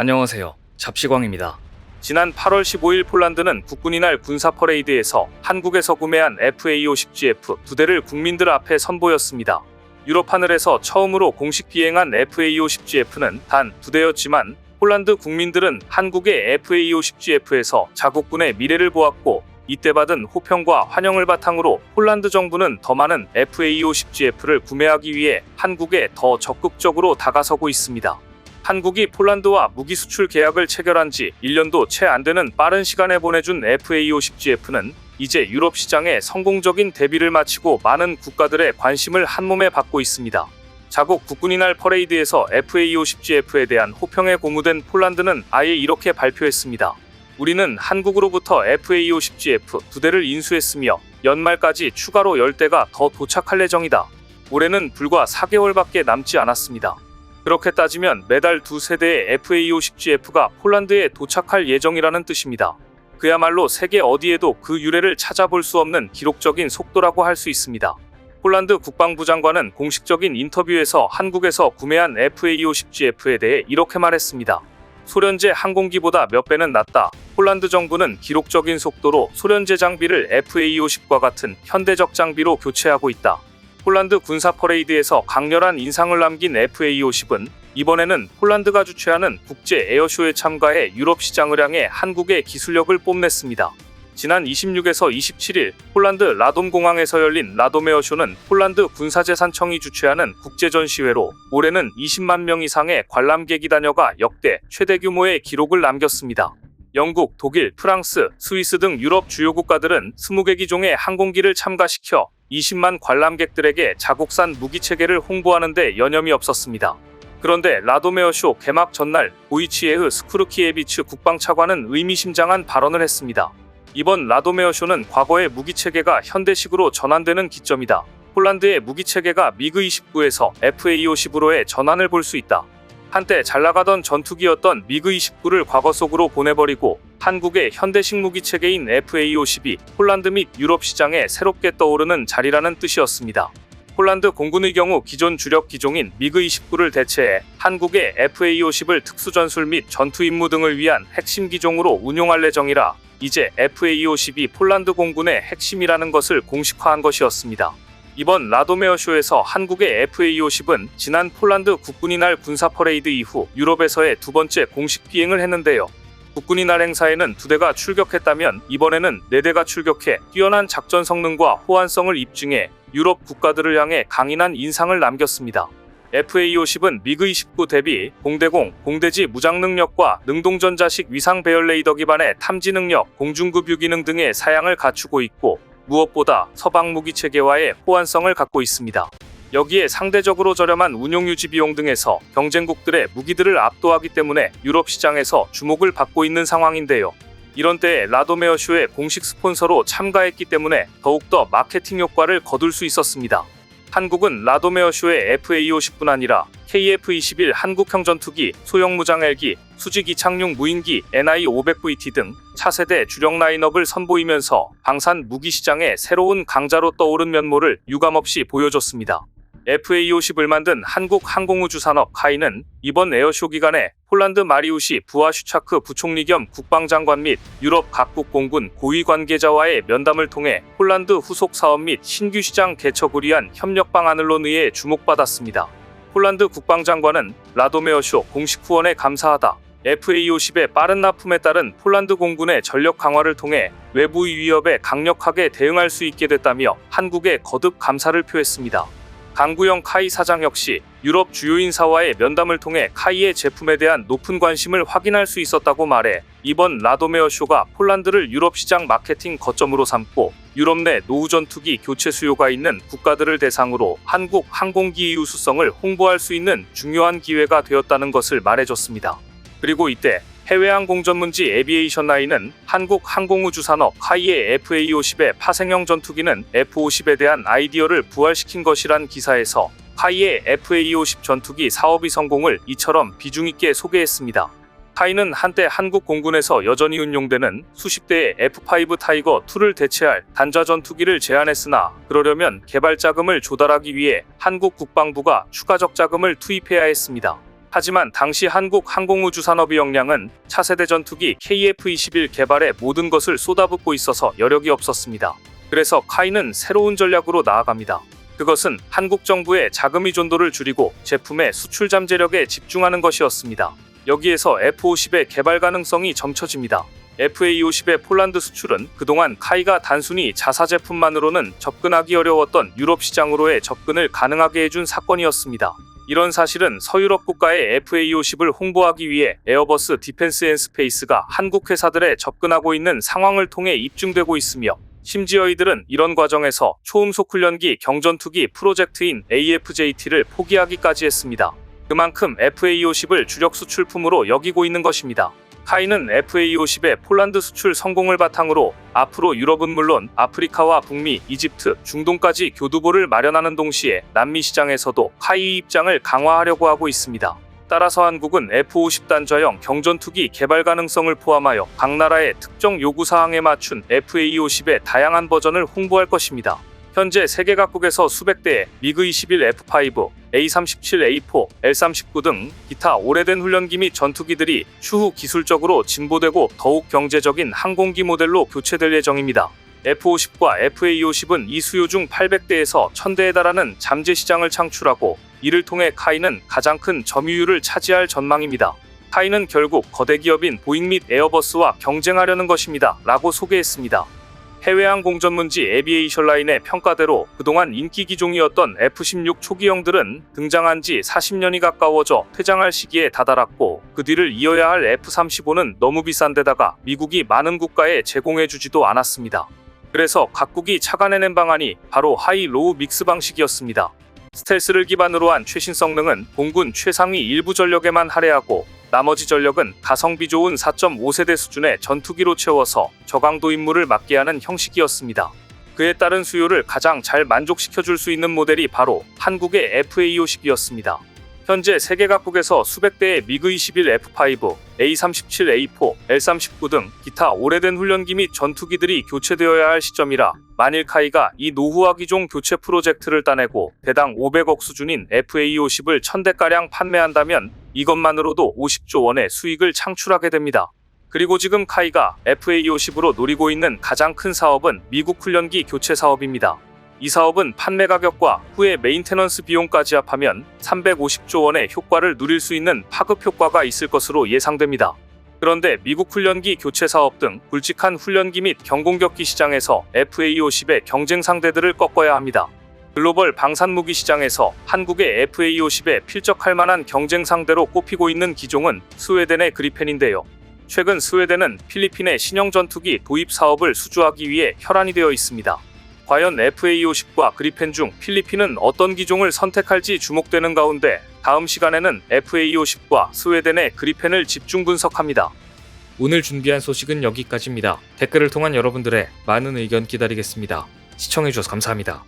안녕하세요. 잡시광입니다. 지난 8월 15일 폴란드는 국군이 날 군사 퍼레이드에서 한국에서 구매한 FA-50GF 두 대를 국민들 앞에 선보였습니다. 유럽 하늘에서 처음으로 공식 비행한 FA-50GF는 단 두 대였지만 폴란드 국민들은 한국의 FA-50GF에서 자국군의 미래를 보았고 이때 받은 호평과 환영을 바탕으로 폴란드 정부는 더 많은 FA-50GF를 구매하기 위해 한국에 더 적극적으로 다가서고 있습니다. 한국이 폴란드와 무기 수출 계약을 체결한 지 1년도 채 안 되는 빠른 시간에 보내준 FA-50GF는 이제 유럽 시장에 성공적인 데뷔를 마치고 많은 국가들의 관심을 한몸에 받고 있습니다. 자국 국군이 날 퍼레이드에서 FA-50GF에 대한 호평에 고무된 폴란드는 아예 이렇게 발표했습니다. 우리는 한국으로부터 FA-50GF 두 대를 인수했으며 연말까지 추가로 10대가 더 도착할 예정이다. 올해는 불과 4개월밖에 남지 않았습니다. 그렇게 따지면 매달 두 세대의 FA-50GF가 폴란드에 도착할 예정이라는 뜻입니다. 그야말로 세계 어디에도 그 유래를 찾아볼 수 없는 기록적인 속도라고 할 수 있습니다. 폴란드 국방부 장관은 공식적인 인터뷰에서 한국에서 구매한 FA-50GF에 대해 이렇게 말했습니다. 소련제 항공기보다 몇 배는 낫다. 폴란드 정부는 기록적인 속도로 소련제 장비를 FA-50과 같은 현대적 장비로 교체하고 있다. 폴란드 군사 퍼레이드에서 강렬한 인상을 남긴 FA-50은 이번에는 폴란드가 주최하는 국제 에어쇼에 참가해 유럽 시장을 향해 한국의 기술력을 뽐냈습니다. 지난 26에서 27일 폴란드 라돔 공항에서 열린 라돔 에어쇼는 폴란드 군사재산청이 주최하는 국제 전시회로 올해는 20만 명 이상의 관람객이 다녀가 역대 최대 규모의 기록을 남겼습니다. 영국, 독일, 프랑스, 스위스 등 유럽 주요 국가들은 20개 기종의 항공기를 참가시켜 20만 관람객들에게 자국산 무기 체계를 홍보하는 데 여념이 없었습니다. 그런데 라도메어쇼 개막 전날 보이치에흐 스쿠르키에비츠 국방차관은 의미심장한 발언을 했습니다. 이번 라도메어쇼는 과거의 무기 체계가 현대식으로 전환되는 기점이다. 폴란드의 무기 체계가 미그 29에서 FA-50으로의 전환을 볼 수 있다. 한때 잘 나가던 전투기였던 미그 29를 과거 속으로 보내버리고 한국의 현대식 무기 체계인 FA-50이 폴란드 및 유럽 시장에 새롭게 떠오르는 자리라는 뜻이었습니다. 폴란드 공군의 경우 기존 주력 기종인 미그 29를 대체해 한국의 FA-50을 특수 전술 및 전투 임무 등을 위한 핵심 기종으로 운용할 예정이라 이제 FA-50이 폴란드 공군의 핵심이라는 것을 공식화한 것이었습니다. 이번 라도메어 쇼에서 한국의 FA-50은 지난 폴란드 국군이 날 군사 퍼레이드 이후 유럽에서의 두 번째 공식 비행을 했는데요. 국군이 날 행사에는 두 대가 출격했다면 이번에는 네 대가 출격해 뛰어난 작전 성능과 호환성을 입증해 유럽 국가들을 향해 강인한 인상을 남겼습니다. FA-50은 미그-29 대비 공대공, 공대지 무장 능력과 능동전자식 위상 배열 레이더 기반의 탐지 능력, 공중급 유기능 등의 사양을 갖추고 있고 무엇보다 서방 무기 체계와의 호환성을 갖고 있습니다. 여기에 상대적으로 저렴한 운용 유지 비용 등에서 경쟁국들의 무기들을 압도하기 때문에 유럽 시장에서 주목을 받고 있는 상황인데요. 이런 때에 라도메어쇼의 공식 스폰서로 참가했기 때문에 더욱더 마케팅 효과를 거둘 수 있었습니다. 한국은 라도메어쇼의 FA-50뿐 아니라 KF-21 한국형 전투기, 소형 무장 헬기, 수직 이착륙 무인기 NI-500VT 등 차세대 주력 라인업을 선보이면서 방산 무기 시장의 새로운 강자로 떠오른 면모를 유감없이 보여줬습니다. FA-50을 만든 한국항공우주산업 카이는 이번 에어쇼 기간에 폴란드 마리우시 부하 슈차크 부총리 겸 국방장관 및 유럽 각국 공군 고위 관계자와의 면담을 통해 폴란드 후속 사업 및 신규 시장 개척을 위한 협력 방안을 논의해 주목받았습니다. 폴란드 국방장관은 라도메어쇼 공식 후원에 감사하다. FA-50의 빠른 납품에 따른 폴란드 공군의 전력 강화를 통해 외부 위협에 강력하게 대응할 수 있게 됐다며 한국에 거듭 감사를 표했습니다. 강구영 카이 사장 역시 유럽 주요 인사와의 면담을 통해 카이의 제품에 대한 높은 관심을 확인할 수 있었다고 말해 이번 라도메어 쇼가 폴란드를 유럽 시장 마케팅 거점으로 삼고 유럽 내 노후 전투기 교체 수요가 있는 국가들을 대상으로 한국 항공기의 우수성을 홍보할 수 있는 중요한 기회가 되었다는 것을 말해줬습니다. 그리고 이때 해외 항공 전문지 에비에이션 나인은 한국 항공우주산업 카이의 FA-50의 파생형 전투기는 F-50에 대한 아이디어를 부활시킨 것이란 기사에서 카이의 FA-50 전투기 사업의 성공을 이처럼 비중 있게 소개했습니다. 카이는 한때 한국 공군에서 여전히 운용되는 수십 대의 F5 타이거 2를 대체할 단자 전투기를 제안했으나 그러려면 개발 자금을 조달하기 위해 한국 국방부가 추가적 자금을 투입해야 했습니다. 하지만 당시 한국 항공우주산업의 역량은 차세대 전투기 KF-21 개발에 모든 것을 쏟아붓고 있어서 여력이 없었습니다. 그래서 카이는 새로운 전략으로 나아갑니다. 그것은 한국 정부의 자금 의존도를 줄이고 제품의 수출 잠재력에 집중하는 것이었습니다. 여기에서 F-50의 개발 가능성이 점쳐집니다. FA-50의 폴란드 수출은 그동안 카이가 단순히 자사 제품만으로는 접근하기 어려웠던 유럽 시장으로의 접근을 가능하게 해준 사건이었습니다. 이런 사실은 서유럽 국가의 FA-50을 홍보하기 위해 에어버스 디펜스 앤 스페이스가 한국 회사들에 접근하고 있는 상황을 통해 입증되고 있으며 심지어 이들은 이런 과정에서 초음속 훈련기 경전투기 프로젝트인 AFJT를 포기하기까지 했습니다. 그만큼 FA-50을 주력 수출품으로 여기고 있는 것입니다. 카이는 FA-50의 폴란드 수출 성공을 바탕으로 앞으로 유럽은 물론 아프리카와 북미, 이집트, 중동까지 교두보를 마련하는 동시에 남미 시장에서도 카이 입장을 강화하려고 하고 있습니다. 따라서 한국은 F-50 단좌형 경전투기 개발 가능성을 포함하여 각 나라의 특정 요구 사항에 맞춘 FA-50의 다양한 버전을 홍보할 것입니다. 현재 세계 각국에서 수백 대의 미그 21 F5, A37A4, L39 등 기타 오래된 훈련기 및 전투기들이 추후 기술적으로 진보되고 더욱 경제적인 항공기 모델로 교체될 예정입니다. F50과 FA50은 이 수요 중 800대에서 1000대에 달하는 잠재 시장을 창출하고 이를 통해 카이는 가장 큰 점유율을 차지할 전망입니다. 카이는 결국 거대 기업인 보잉 및 에어버스와 경쟁하려는 것입니다. 라고 소개했습니다. 해외 항공 전문지 에비에이션 라인의 평가대로 그동안 인기 기종이었던 F-16 초기형들은 등장한 지 40년이 가까워져 퇴장할 시기에 다다랐고 그 뒤를 이어야 할 F-35는 너무 비싼 데다가 미국이 많은 국가에 제공해주지도 않았습니다. 그래서 각국이 착안해낸 방안이 바로 하이-로우 믹스 방식이었습니다. 스텔스를 기반으로 한 최신 성능은 공군 최상위 일부 전력에만 할애하고 나머지 전력은 가성비 좋은 4.5세대 수준의 전투기로 채워서 저강도 임무를 맡게 하는 형식이었습니다. 그에 따른 수요를 가장 잘 만족시켜 줄 수 있는 모델이 바로 한국의 FA-50이었습니다. 현재 세계 각국에서 수백 대의 미그 21 F5, A37, A4, L39 등 기타 오래된 훈련기 및 전투기들이 교체되어야 할 시점이라 만일 카이가 이 노후화 기종 교체 프로젝트를 따내고 대당 500억 수준인 FA50을 1000대가량 판매한다면 이것만으로도 50조 원의 수익을 창출하게 됩니다. 그리고 지금 카이가 FA50으로 노리고 있는 가장 큰 사업은 미국 훈련기 교체 사업입니다. 이 사업은 판매 가격과 후에 메인테넌스 비용까지 합하면 350조 원의 효과를 누릴 수 있는 파급 효과가 있을 것으로 예상됩니다. 그런데 미국 훈련기 교체 사업 등 굵직한 훈련기 및 경공격기 시장에서 FA-50의 경쟁 상대들을 꺾어야 합니다. 글로벌 방산무기 시장에서 한국의 FA-50에 필적할 만한 경쟁 상대로 꼽히고 있는 기종은 스웨덴의 그리펜인데요. 최근 스웨덴은 필리핀의 신형 전투기 도입 사업을 수주하기 위해 혈안이 되어 있습니다. 과연 FA-50과 그리펜 중 필리핀은 어떤 기종을 선택할지 주목되는 가운데 다음 시간에는 FA-50과 스웨덴의 그리펜을 집중 분석합니다. 오늘 준비한 소식은 여기까지입니다. 댓글을 통한 여러분들의 많은 의견 기다리겠습니다. 시청해주셔서 감사합니다.